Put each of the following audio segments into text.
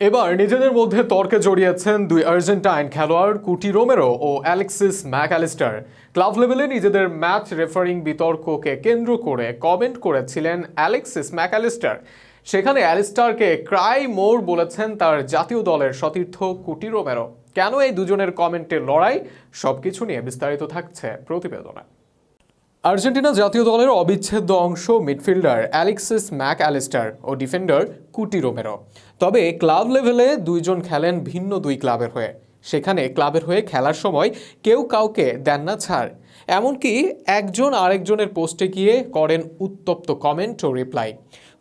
এবার নিজেদের মধ্যে তর্কে জড়িয়েছেন দুই আর্জেন্টাইন খেলোয়াড় কুটি রোমেরো ও অ্যালেক্সিস ম্যাকঅ্যালিস্টার। ক্লাব লেভেলে নিজেদের ম্যাচ রেফারিং বিতর্ককে কেন্দ্র করে কমেন্ট করেছিলেন অ্যালেক্সিস ম্যাকঅ্যালিস্টার। সেখানে অ্যালিস্টারকে ক্রাই মোর বলেছেন তার জাতীয় দলের সতীর্থ কুটি রোমেরো। কেন এই দুজনের কমেন্টের লড়াই? সবকিছু নিয়ে বিস্তারিত থাকছে প্রতিবেদনে। আর্জেন্টিনা জাতীয় দলের অবিচ্ছেদ্য অংশ মিডফিল্ডার অ্যালেক্সিস ম্যাক অ্যালিস্টার ও ডিফেন্ডার কুটি রোমেরো। তবে ক্লাব লেভেলে দুইজন খেলেন ভিন্ন দুই ক্লাবের হয়ে। সেখানে ক্লাবের হয়ে খেলার সময় কেউ কাউকে দেন না ছাড়। এমনকি একজন আরেকজনের পোস্টে গিয়ে করেন উত্তপ্ত কমেন্ট ও রিপ্লাই।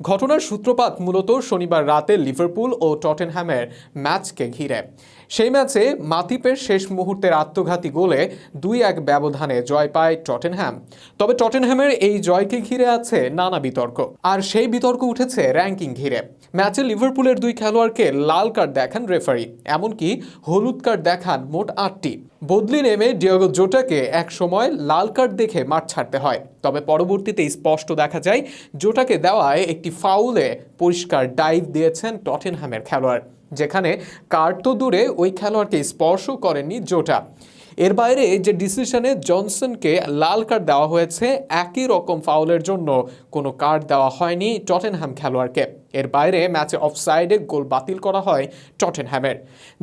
ঘটনার সূত্রপাত মূলত শনিবার রাতে লিভারপুল ও টটেনহ্যামের ম্যাচকে ঘিরে। সেই ম্যাচে মাতিপের শেষ মুহূর্তের আত্মঘাতী গোলে দুই এক ব্যবধানে জয় পায় টটেনহ্যাম তবে টটেনহ্যামের এই জয়কে ঘিরে আছে নানা বিতর্ক। আর সেই বিতর্ক উঠেছে র্যাঙ্কিং ঘিরে। ম্যাচে লিভারপুলের দুই খেলোয়াড়কে লাল কার্ড দেখান রেফারি। এমনকি হলুদ কার্ড দেখান মোট আটটি। বদলি নেমে ডিয়াগো জোটাকে এক সময় লাল কার্ড দেখে মাঠ ছাড়তে হয়। তবে পরবর্তীতে স্পষ্ট দেখা যায়, জোটাকে দেওয়ায় একটি ফাউলে পরিষ্কার ডাইভ দিয়েছেন টটেনহ্যামের খেলোয়াড়। যেখানে কার্ড তো দূরে, ওই খেলোয়াড়কে স্পর্শ করেননি জোটা। এর বাইরে যে ডিসিশনে জনসনকে লাল কার্ড দেওয়া হয়েছে, একই রকম ফাউলের জন্য কোনো কার্ড দেওয়া হয়নি টটেনহ্যাম খেলোয়াড়কে। এর বাইরে ম্যাচে অফসাইডে গোল বাতিল করা হয় টটেনহ্যামের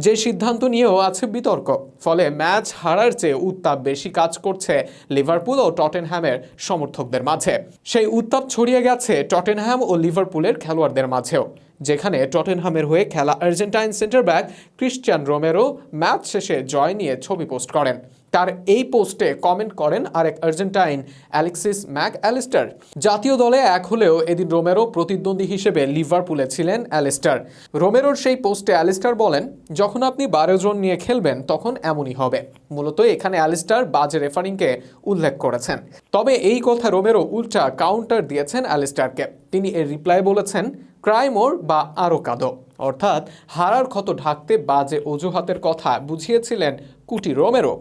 যে সিদ্ধান্ত নিয়েও আছে বিতর্ক, ফলে ম্যাচ হারার চেয়ে উত্তাপ বেশি কাজ করছে লিভারপুল ও টটেনহ্যামের সমর্থকদের মাঝে। সেই উত্তাপ ছড়িয়ে গেছে টটেনহ্যাম ও লিভারপুলের খেলোয়াড়দের মাঝেও। যেখানে টটেনহামের হয়ে খেলা Argentine centre back Cristian Romero match শেষে জয় নিয়ে ছবি পোস্ট করেন। তার এই পোস্টে কমেন্ট করেন আরেক আর্জেন্টাইন, অ্যালেক্সিস ম্যাক অ্যালিস্টার জাতীয় দলে এক হলেও এদিন রোমেরো প্রতিদ্বন্দ্বী হিসেবে লিভারপুলে ছিলেন অ্যালিস্টার। রোমেরোর সেই পোস্টে অ্যালিস্টার বলেন, যখন আপনি বারো জন নিয়ে খেলবেন, তখন এমনই হবে। মূলত এখানে অ্যালিস্টার বাজে রেফারিংকে উল্লেখ করেছেন। তবে এই কথা রোমেরো উল্টা কাউন্টার দিয়েছেন অ্যালিস্টারকে। তিনি এর রিপ্লাই বলেছেন ক্রাইমোর বা আরও কাদো অর্থাৎ হারার ক্ষত ঢাকতে বাজে অজুহাতের কথা বুঝিয়েছিলেন কুটি রোমেরো।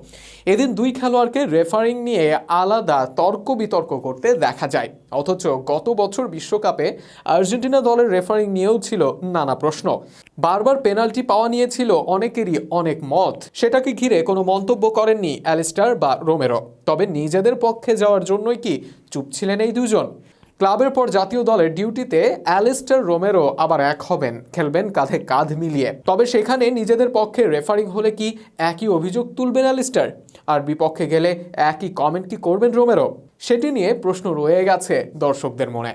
এদিন দুই খেলোয়াড়কে রেফারিং নিয়ে আলাদা তর্ক বিতর্ক করতে দেখা যায়। অথচ গত বছর বিশ্বকাপে আর্জেন্টিনা দলের রেফারিং নিয়েও ছিল নানা প্রশ্ন। বারবার পেনাল্টি পাওয়া নিয়েছিল অনেকেরই অনেক মত। সেটাকে ঘিরে কোনো মন্তব্য করেননি অ্যালিস্টার বা রোমেরো। তবে নিজেদের পক্ষে যাওয়ার জন্যই কি চুপ ছিলেন এই দুজন? ক্লাবের পর জাতীয় দলের ডিউটিতে অ্যালিস্টার রোমেরো আবার এক হবেন, খেলবেন কাঁধে কাঁধ মিলিয়ে। তবে সেখানে নিজেদের পক্ষে রেফারিং হলে কি একই অভিযোগ তুলবেন অ্যালিস্টার? আর বিপক্ষে গেলে একই কমেন্ট কি করবেন রোমেরো? সেটি নিয়ে প্রশ্ন রয়ে গেছে দর্শকদের মনে।